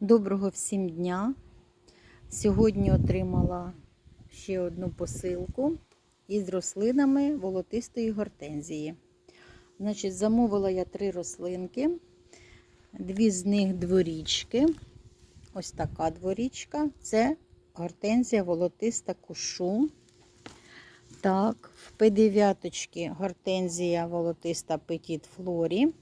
Доброго всім дня! Сьогодні отримала ще одну посилку із рослинами волотистої гортензії. Значить, замовила я три рослинки, дві з них дворічки. Ось така дворічка. Це гортензія волотиста кушу. Так, в П9 гортензія волотиста Петіт Флорі.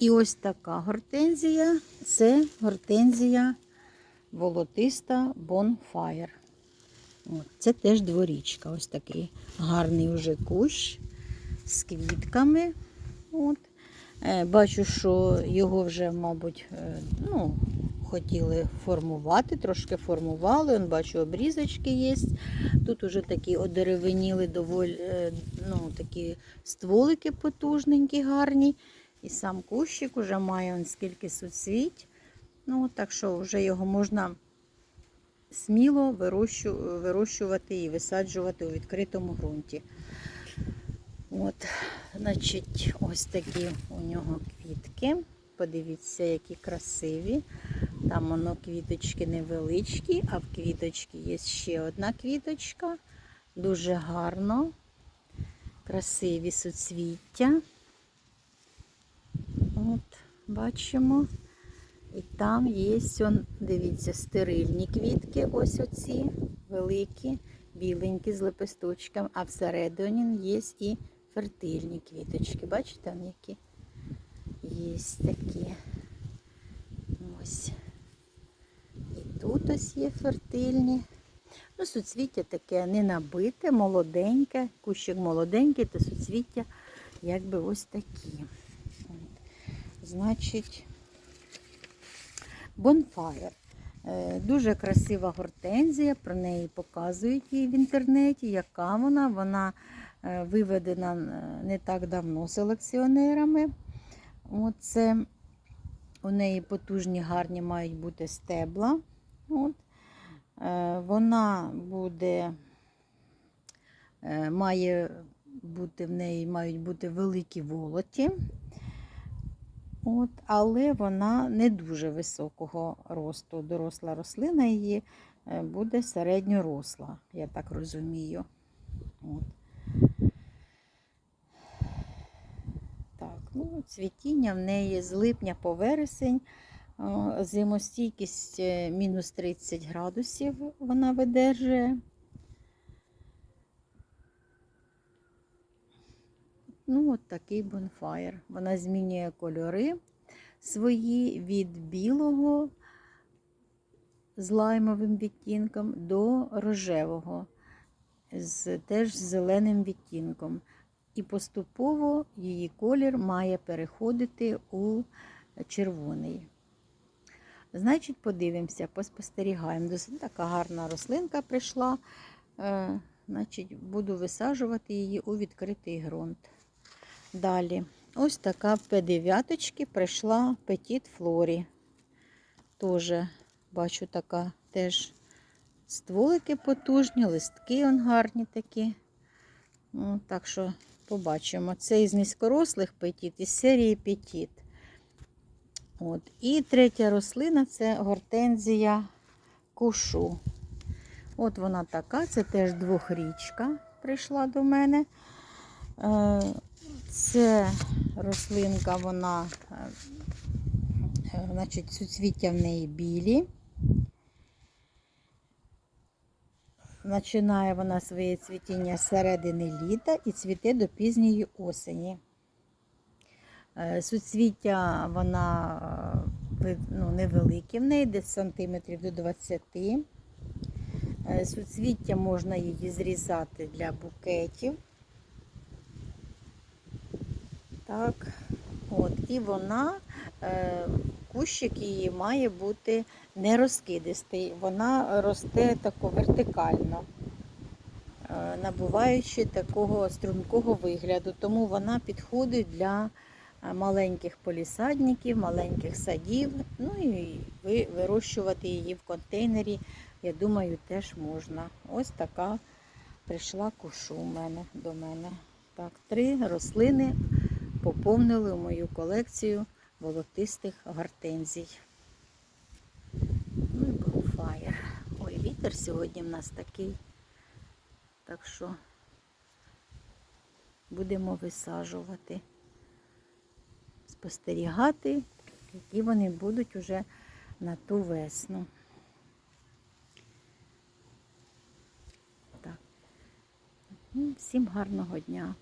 І ось така гортензія це гортензія волотиста Bonfire. От, Це теж дворічка. Ось такий гарний уже кущ з квітками. От. Е, Бачу, що його вже, мабуть, е, ну, хотіли формувати, трошки формували. Он, бачу, обрізочки є. Тут уже такі одеревеніли доволі е, ну, такі стволики потужненькі, гарні. І сам кущик вже має он скільки суцвіть. Ну, так що вже його можна сміло вирощувати і висаджувати у відкритому ґрунті. От, значить, ось такі у нього квітки. Подивіться, які красиві. Там воно квіточки невеличкі, а в квіточці є ще одна квіточка. Дуже гарно. Красиві суцвіття. Бачимо. І там є, дивіться, стерильні квітки, ось оці, великі, біленькі з лепесточками, а всередині є і фертильні квіточки. Бачите, вони які? Є такі. Ось. І тут ось є фертильні. Ну, суцвіття таке не набите, молоденьке, кущик молоденький, то суцвіття якби ось такі. Значить, Bonfire. Е, Дуже красива гортензія, про неї показують її в інтернеті, яка вона. Вона е, виведена е, не так давно селекціонерами. Оце у неї потужні, гарні мають бути стебла. От. Вона буде, має бути в неї мають бути великі волоті. От, Але вона не дуже високого росту. Доросла рослина її буде середньоросла, я так розумію. От. Так, ну, Цвітіння в неї з липня по вересень, зимостійкість мінус 30 градусів вона видержує. Ну, от такий бонфаєр. Вона змінює кольори свої від білого з лаймовим відтінком до рожевого, з, теж зеленим відтінком. І поступово її колір має переходити у червоний. Значить, подивимося, поспостерігаємо. Досить така гарна рослинка прийшла. Е, значить, Буду висаджувати її у відкритий ґрунт. Далі, ось така П9 прийшла Петіт Флорі. Тоже, бачу, така теж стволики потужні, листки он гарні такі. Ну, Так що побачимо. Це із низькорослих петіт, із серії петіт. От. І третя рослина це гортензія кушу. От вона така, це теж двохрічка прийшла до мене. Це рослинка, вона, е, значить, суцвіття в неї білі. Починає вона своє цвітіння з середини літа і цвіте до пізньої осені. Е, суцвіття вона е, ну, невелике в неї, десь сантиметрів до 20. Суцвіття можна її зрізати для букетів. Так, от, І вона, е, кущик її має бути не розкидистий, вона росте тако вертикально, е, набуваючи такого стрункого вигляду, тому вона підходить для маленьких полісадників, маленьких садів. Ну і вирощувати її в контейнері, я думаю, теж можна. Ось така прийшла кушу у мене до мене. Так, три рослини поповнили мою колекцію волотистих гортензій. Ну і Bonfire. Ой, вітер сьогодні в нас такий. Так що будемо висаджувати, спостерігати, які вони будуть уже на ту весну. Так. Всім гарного дня!